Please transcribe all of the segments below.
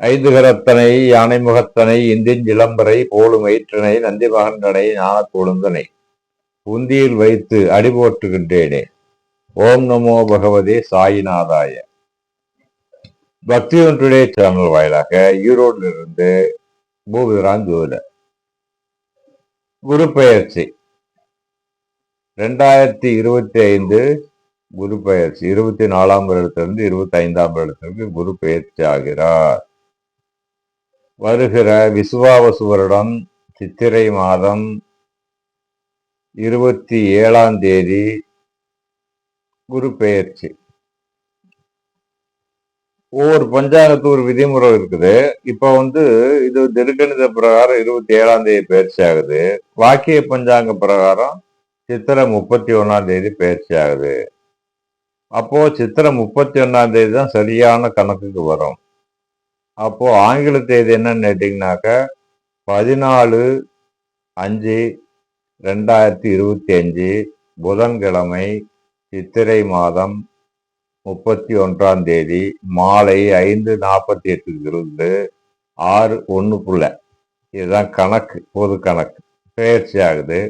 ஐந்து கரத்தனை யானை முகத்தனை இந்தின் இளம்பரை போலும் வயிற்றனை நந்தி மகன்றனை ஞான கொழுந்தனை உந்தியில் வைத்து அடிபோட்டுகின்றேனே ஓம் நமோ பகவதே சாயிநாதாய. பக்தி ஒன்றுடே சேனல் வாயிலாக ஈரோடில் இருந்து பூபிரான் ஜோதிடர். குரு பயிற்சி ரெண்டாயிரத்தி இருபத்தி ஐந்து குரு பயிற்சி இருபத்தி நாலாம் வருடத்திலிருந்து இருபத்தி ஐந்தாம் வருடத்திற்கு குரு பயிற்சி ஆகிறார். வருகிற விசுவாவசு வருடம் சித்திரை மாதம் இருபத்தி ஏழாம் தேதி குரு பெயர்ச்சி. ஒவ்வொரு பஞ்சாங்கத்து ஒரு விதிமுறை இருக்குது. இப்போ வந்து இது திருக்கணித பிரகாரம் இருபத்தி ஏழாம் தேதி பயிற்சி ஆகுது. வாக்கிய பஞ்சாங்க பிரகாரம் சித்திரை முப்பத்தி ஒன்னாம் தேதி பயிற்சி ஆகுது. அப்போ சித்திரை முப்பத்தி ஒன்னாம் தேதி தான் சரியான கணக்குக்கு வரும். அப்போ ஆங்கில தேதி என்னன்னு கேட்டீங்கன்னாக்க பதினாலு அஞ்சு ரெண்டாயிரத்தி இருபத்தி அஞ்சு புதன்கிழமை சித்திரை மாதம் முப்பத்தி ஒன்றாம் தேதி மாலை ஐந்து நாற்பத்தி எட்டுக்கு இருந்து ஆறு ஒன்றுக்குள்ள இதுதான் கணக்கு பொது கணக்கு. பயிற்சி ஆகுது.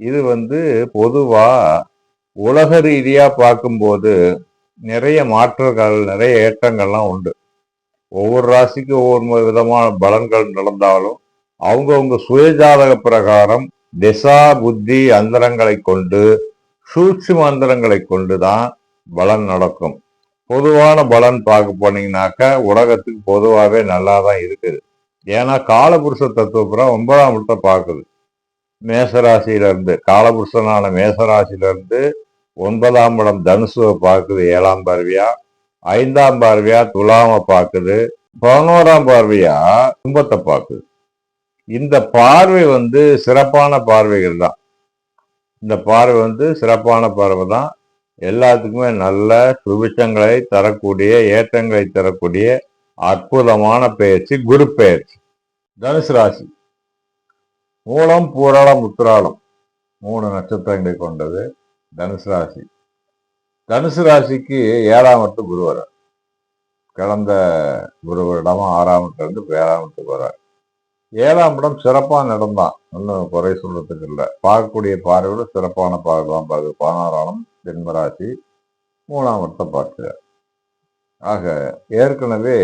இது வந்து பொதுவாக உலக ரீதியாக பார்க்கும்போது நிறைய மாற்றங்கள் நிறைய ஏற்றங்கள்லாம் உண்டு. ஒவ்வொரு ராசிக்கும் ஒவ்வொரு விதமான பலன்கள் நடந்தாலும் அவங்கவுங்க சுயஜாதக பிரகாரம் திசா புத்தி அந்தரங்களை கொண்டு சூட்சும அந்தரங்களை கொண்டு தான் பலன் நடக்கும். பொதுவான பலன் பார்க்க போனீங்கன்னாக்கா உலகத்துக்கு பொதுவாகவே நல்லா தான் இருக்குது. ஏன்னா காலபுருஷ தத்துவப்புறம் ஒன்பதாம் இடத்தை பார்க்குது. மேசராசியிலிருந்து காலபுருஷனான மேசராசியிலிருந்து ஒன்பதாம் இடம் தனுசுவை பார்க்குது ஏழாம் பருவியாக ஐந்தாம் பார்வையா துலாம பார்க்குது பதினோராம் பார்வையா கும்பத்தை பார்க்குது. இந்த பார்வை வந்து சிறப்பான பார்வைகள் தான். இந்த பார்வை வந்து சிறப்பான பார்வை தான். எல்லாத்துக்குமே நல்ல சுபிஷங்களை தரக்கூடிய ஏற்றங்களை தரக்கூடிய அற்புதமான பயிற்சி குரு பயிற்சி தனுசு ராசி. மூலம் பூராளம் உத்திராளம். மூணு நட்சத்திரங்களை கொண்டது தனுசு ராசி. தனுசு ராசிக்கு ஏழாம் இடத்து குரு வர கடந்த குரு வருடமா ஆறாம் இருந்து ஏழாம் இடத்துக்கு வர்றார். ஏழாம் இடம் சிறப்பான நடந்தான் ஒன்றும் குறை சொல்றதுக்கு இல்லை. பார்க்கக்கூடிய பார்வையோட சிறப்பான பார்வை தான். பார்க்குது பதினாறாம் ஜென்மராசி மூணாம் இடத்தை பார்க்கிறார். ஆக ஏற்கனவே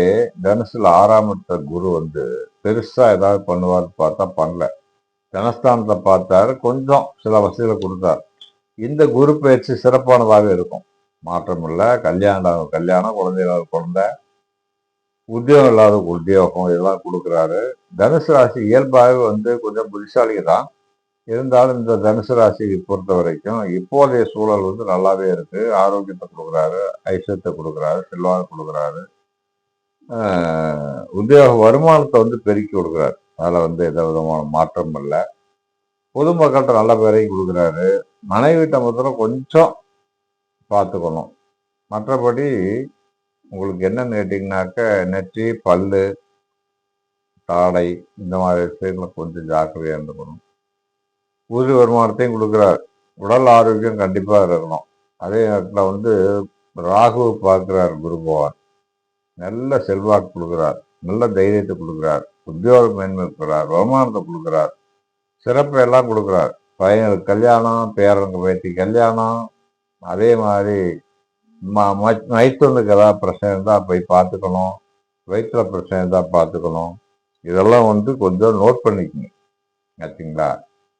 தனுசில் ஆறாம் இடத்த குரு வந்து பெருசாக ஏதாவது பண்ணுவார்னு பார்த்தா பண்ணல. தனஸ்தானத்தை பார்த்தாரு. கொஞ்சம் சில வசதிகளை கொடுத்தார். இந்த குரு பயிற்சி சிறப்பானதாக இருக்கும். மாற்றம் இல்லை கல்யாணம் கல்யாணம் குழந்தைகளாக குழந்தை உத்தியோகம் இல்லாத உத்தியோகம் இதெல்லாம் கொடுக்குறாரு. தனுசு ராசி இயல்பாகவே வந்து கொஞ்சம் புத்திசாலி தான் இருந்தாலும் இந்த தனுசு ராசியை பொறுத்த வரைக்கும் இப்போதைய சூழல் வந்து நல்லாவே இருக்கு. ஆரோக்கியத்தை கொடுக்குறாரு ஐஸ்வர்யத்தை கொடுக்குறாரு செல்வாக்கு கொடுக்குறாரு. உத்தியோக வருமானத்தை வந்து பெருக்கி கொடுக்குறாரு. அதில் வந்து எந்த விதமான மாற்றமும் இல்லை. பொதுமக்கள்கிட்ட நல்ல பேரையும் கொடுக்குறாரு. மனைவிட்ட மொத்தம் கொஞ்சம் பார்த்துக்கணும். மற்றபடி உங்களுக்கு என்னன்னு கேட்டிங்கனாக்க நெற்றி பல் தாடை இந்த மாதிரி விஷயங்களை கொஞ்சம் ஜாக்கிரதையாக இருந்துக்கணும். ஊதிய வருமானத்தையும் கொடுக்குறார். உடல் ஆரோக்கியம் கண்டிப்பாக இருக்கணும். அதே நேரத்தில் வந்து ராகு பார்க்குறார் குரு பகவான். நல்ல செல்வாக்கு கொடுக்குறார். நல்ல தைரியத்தை கொடுக்குறார். உத்தியோக மேன்மை கொடுக்குறார் வருமானத்தை கொடுக்குறார். சிறப்பை எல்லாம் கொடுக்குறார். பையனுக்கு கல்யாணம் பேரனுக்கு பேத்தி கல்யாணம் அதே மாதிரி வயிற்றுல கதா பிரச்சனை இருந்தால் போய் பார்த்துக்கணும். வயிற்றுல பிரச்சனை இருந்தால் பார்த்துக்கணும். இதெல்லாம் வந்து கொஞ்சம் நோட் பண்ணிக்கணும் ஆச்சுங்களா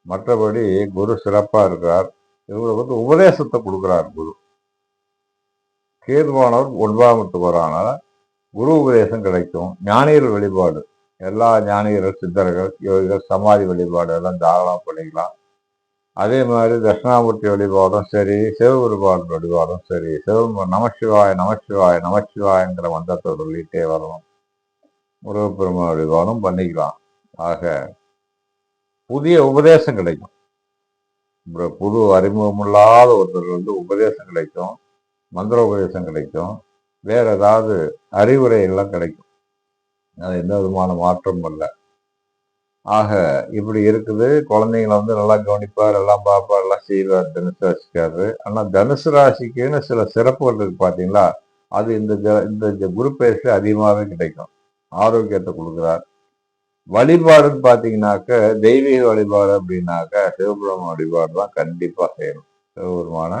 மற்றபடி குரு சிறப்பாக இருக்கிறார். இவங்களுக்கு வந்து உபதேசத்தை கொடுக்குறார் குரு. கேதுவானவர் ஒன்பதாமத்துக்கு வரானால குரு உபதேசம் கிடைக்கும். ஞானியர் வழிபாடு. எல்லா ஞானியர்கள் சித்தர்கள் யோகிகள் சமாதி வழிபாடு எல்லாம் தாராளம் பண்ணிக்கலாம். அதே மாதிரி தட்சிணாமூர்த்தி வழிபாடும் சரி சிவபெருமான் வழிபாடும் சரி சிவ நமசிவாய நமசிவாய நமசிவாயங்கிற மந்திரத்தை சொல்லிட்டே வரணும். முருகப்பெருமான் வழிபாடும் பண்ணிக்கலாம். ஆக புதிய உபதேசம் கிடைக்கும். புது அறிமுகமில்லாத ஒருத்தர் வந்து உபதேசம் கிடைக்கும் மந்திர உபதேசம் கிடைக்கும் வேற ஏதாவது அறிவுரை எல்லாம் கிடைக்கும். அது எந்த விதமான மாற்றமும் இல்லை. ஆக இப்படி இருக்குது. குழந்தைங்களை வந்து நல்லா கவனிப்பார் எல்லாம் பார்ப்பார் எல்லாம் செய்வார் தனுசு ராசிக்காரரு. ஆனால் தனுசு ராசிக்குன்னு சில சிறப்புகள் இருக்கு பார்த்தீங்களா அது இந்த இந்த குரு பயிற்சி அதிகமாகவே கிடைக்கும். ஆரோக்கியத்தை கொடுக்குறார். வழிபாடுன்னு பார்த்தீங்கன்னாக்க தெய்வீக வழிபாடு அப்படின்னாக்க சிவபெருமான் வழிபாடு தான் கண்டிப்பாக செய்யணும். சிவபெருமான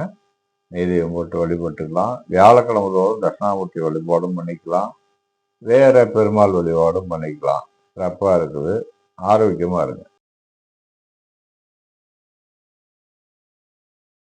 நெய்தீபம் போட்டு வழிபட்டுக்கலாம். வியாழக்கிழமை தோறும் தட்சிணாமூர்த்தி வழிபாடும் பண்ணிக்கலாம். வேற பெருமாள் வழிபாடும் பண்ணிக்கலாம். சிறப்பாக இருக்குது. ஆரோக்கியமாக இருங்க.